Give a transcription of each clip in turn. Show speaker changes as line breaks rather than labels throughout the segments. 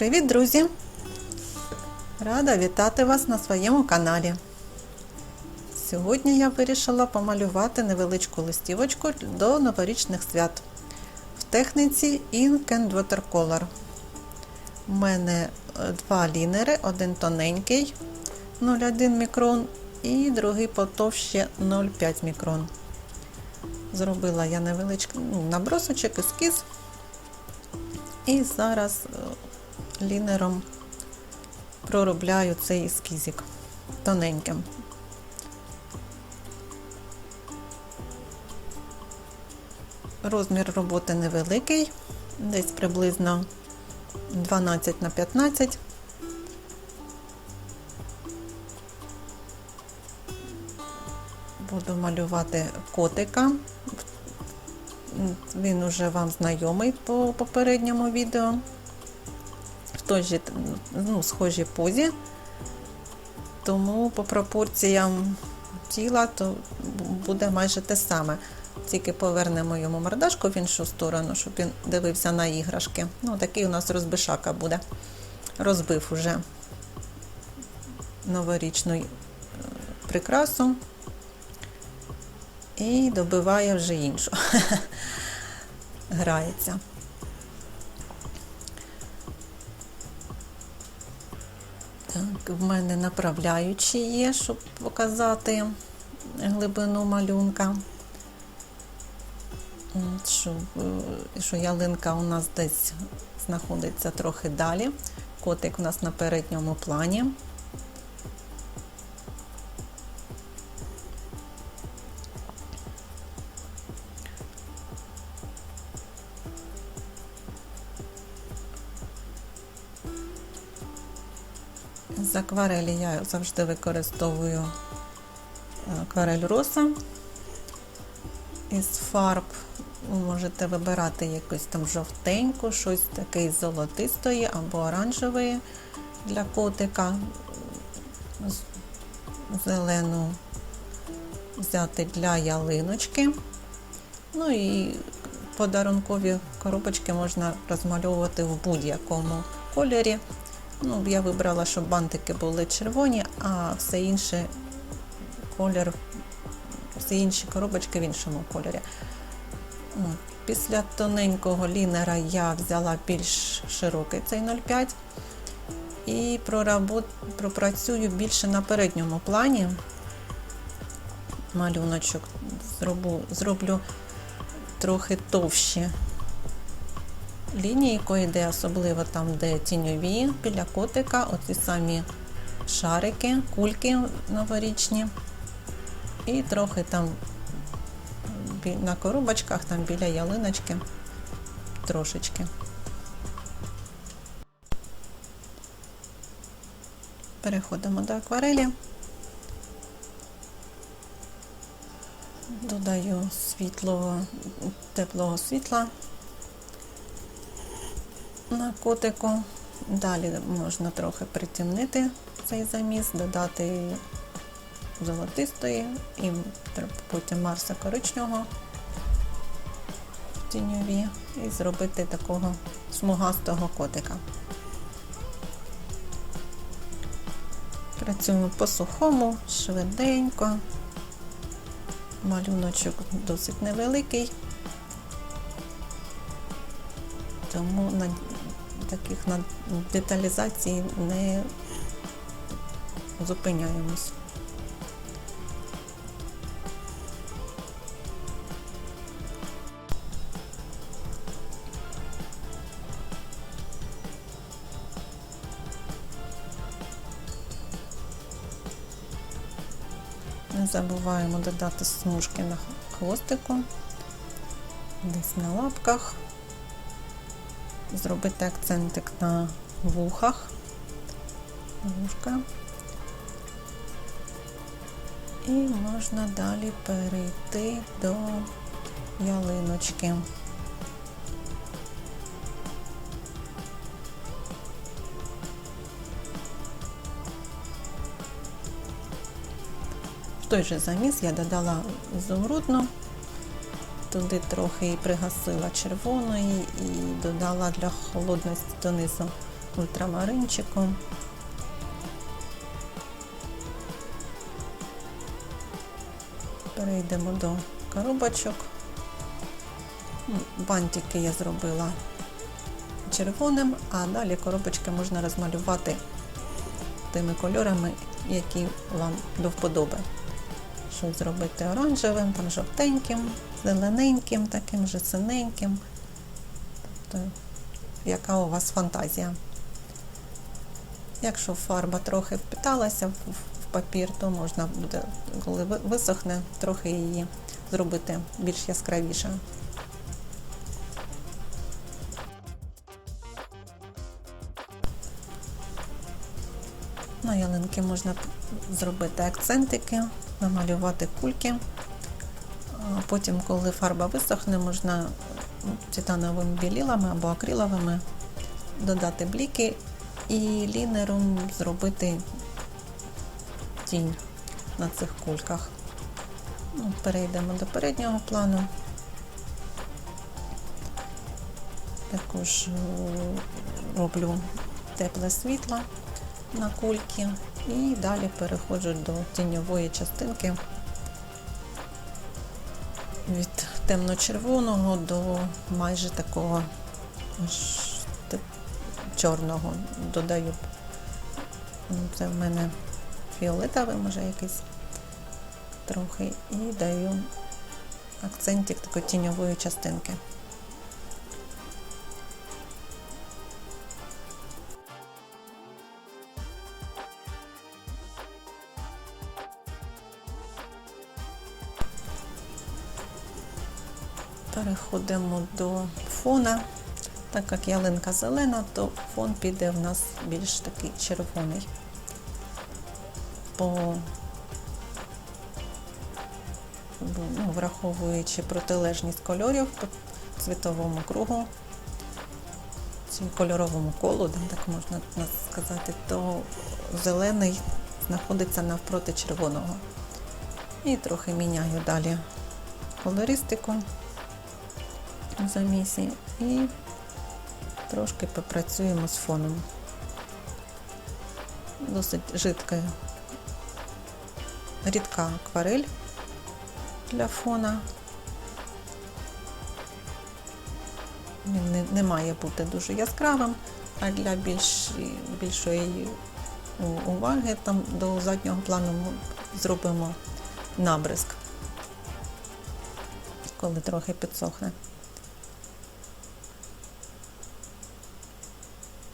Привіт, друзі! Рада вітати вас на своєму каналі. Сьогодні я вирішила помалювати невеличку листівочку до новорічних свят в техніці Ink and Watercolor. У мене е, два лінери, один тоненький 0,1 мікрон і другий потовще 0,5 мікрон. Зробила я невеличкий ну, набросочок, ескіз. І зараз е, лінером проробляю цей ескізик тоненьким. Розмір роботи невеликий, десь приблизно 12 на 15. Буду малювати котика. Він уже вам знайомий по попередньому відео. Той же ну, схожій позі. Тому по пропорціям тіла то буде майже те саме. Тільки повернемо йому мордашку в іншу сторону, щоб він дивився на іграшки. Ну, такий у нас розбишака буде. Розбив уже новорічну прикрасу і добиває вже іншу. Грається. Так, в мене направляючі є, щоб показати глибину малюнка. Що, що ялинка у нас десь знаходиться трохи далі. Котик у нас на передньому плані. З акварелі я завжди використовую акварель роса. Із фарб ви можете вибирати якусь там жовтеньку, щось таке золотистої або оранжевої для котика. Зелену взяти для ялиночки. Ну і подарункові коробочки можна розмальовувати в будь-якому кольорі. Ну, Я вибрала, щоб бантики були червоні, а все інше колір, всі інші коробочки в іншому кольорі. Після тоненького лінера я взяла більш широкий цей 0,5 і пропрацюю більше на передньому плані. Малюночок зроблю, зроблю трохи товщі лінійко йде, особливо там, де тіньові, біля котика, оці самі шарики, кульки новорічні. І трохи там на коробочках, там біля ялиночки трошечки. Переходимо до акварелі. Додаю світлого, теплого світла на котику. Далі можна трохи притемнити цей заміс, додати золотистої і потім марса коричневого тіньові і зробити такого смугастого котика. Працюємо по сухому, швиденько, малюночок досить невеликий, тому таких на деталізації не зупиняємось. Не забуваємо додати смужки на хвостику, десь на лапках зробити акцентик на вухах, вушка. І можна далі перейти до ялиночки. В той же заміс я додала ізумрудну туди трохи і пригасила червоної і додала для холодності донизу ультрамаринчиком. Перейдемо до коробочок. Ну, Бантики я зробила червоним, а далі коробочки можна розмалювати тими кольорами, які вам до вподоби. Щоб зробити оранжевим, там жовтеньким, зелененьким, таким же синеньким. Тобто, яка у вас фантазія. Якщо фарба трохи впиталася в папір, то можна буде, коли висохне, трохи її зробити більш яскравішою. На ялинки можна зробити акцентики, намалювати кульки. Потім, коли фарба висохне, можна титановими білілами або акриловими додати бліки і лінером зробити тінь на цих кульках. Ну, перейдемо до переднього плану. Також е, роблю тепле світло на кульки і далі переходжу до тіньової частинки від темно-червоного до майже такого чорного додаю. Ну, Це в мене фіолетовий, може якийсь трохи, і даю акцентик такої тіньової частинки. Переходимо до фона. Так як ялинка зелена, то фон піде в нас більш такий червоний. По ну, враховуючи протилежність кольорів по цвітовому кругу, чи кольоровому колу, так можна сказати, то зелений знаходиться навпроти червоного. І трохи міняю далі колористику замісі і трошки попрацюємо з фоном. Досить жидка, рідка акварель для фона. Він не, не має бути дуже яскравим, а для більш, більшої уваги там до заднього плану ми зробимо набризк, коли трохи підсохне.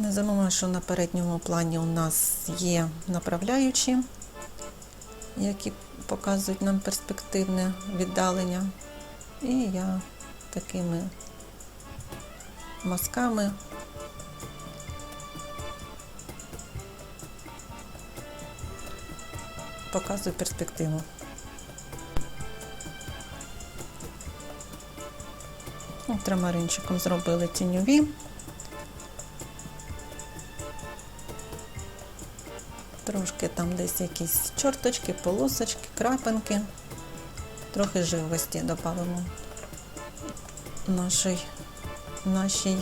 Не забуваємо, що на передньому плані у нас є направляючі, які показують нам перспективне віддалення. І я такими мазками показую перспективу. Ультрамаринчиком зробили тіньові. Трошки там десь якісь чорточки, полосочки, крапинки. Трохи живості додамо нашій, нашій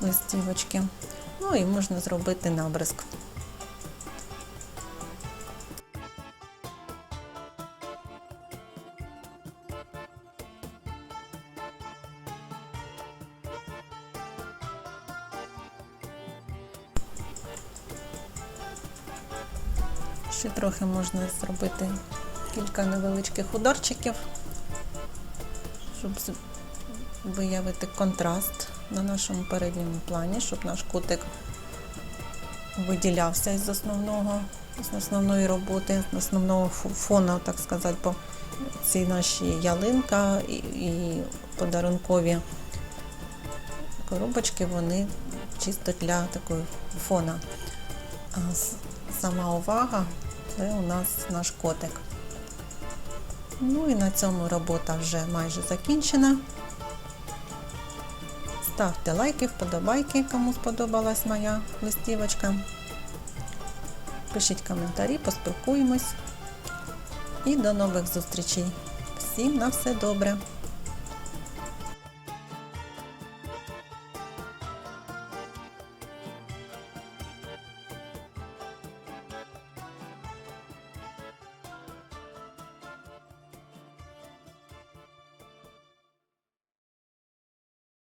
листівочки. Ну і можна зробити набризк. Ще трохи можна зробити кілька невеличких ударчиків, щоб виявити контраст на нашому передньому плані, щоб наш кутик виділявся із основного, з основної роботи, з основного фо- фону, так сказати, бо ці наші ялинка і, і подарункові коробочки, вони чисто для такої фона. Сама увага це у нас наш котик. Ну і на цьому робота вже майже закінчена. Ставте лайки, вподобайки, кому сподобалась моя листівочка. Пишіть коментарі, поспілкуємось. І до нових зустрічей. Всім на все добре!